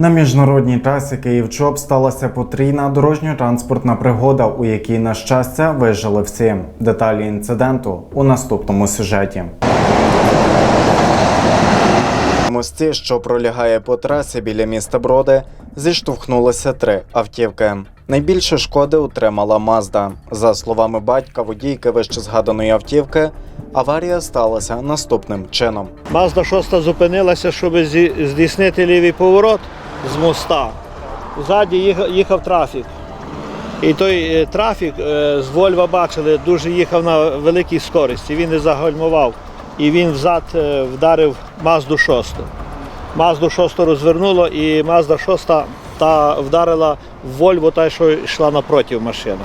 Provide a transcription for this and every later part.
На міжнародній трасі Київ-Чоп сталася потрійна дорожньо-транспортна пригода, у якій, на щастя, вижили всі. Деталі інциденту у наступному сюжеті. Мості, що пролягає по трасі біля міста Броди, зіштовхнулися три автівки. Найбільше шкоди отримала Мазда. За словами батька водійки вище згаданої автівки, аварія сталася наступним чином. Мазда 6 зупинилася, щоб здійснити лівий поворот з моста. Ззаді їхав, трафік. І той е, трафік е, з Вольва бачили, дуже їхав на великій скорості. Він не загальмував. І він взад е, вдарив Мазду 6. Мазду 6 розвернуло, і Мазда 6 та вдарила в Вольво, та, що йшла напроти машина.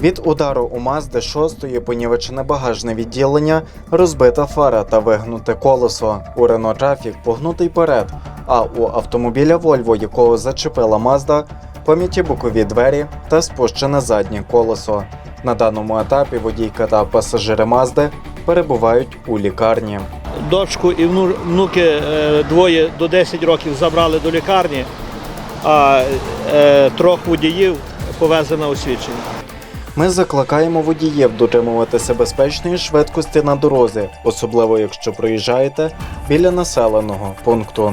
Від удару у Мазди 6 понівечене багажне відділення, розбита фара та вигнуте колесо. У Рено Трафік погнутий перед, а у автомобіля Вольво, якого зачепила Мазда, поміті бокові двері та спущене заднє колесо. На даному етапі водійка та пасажири Мазди перебувають у лікарні. Дочку і вну- внуки е, двоє до 10 років забрали до лікарні, а е, трьох водіїв повезли на освідчення. Ми закликаємо водіїв дотримуватися безпечної швидкості на дорозі, особливо якщо проїжджаєте біля населеного пункту.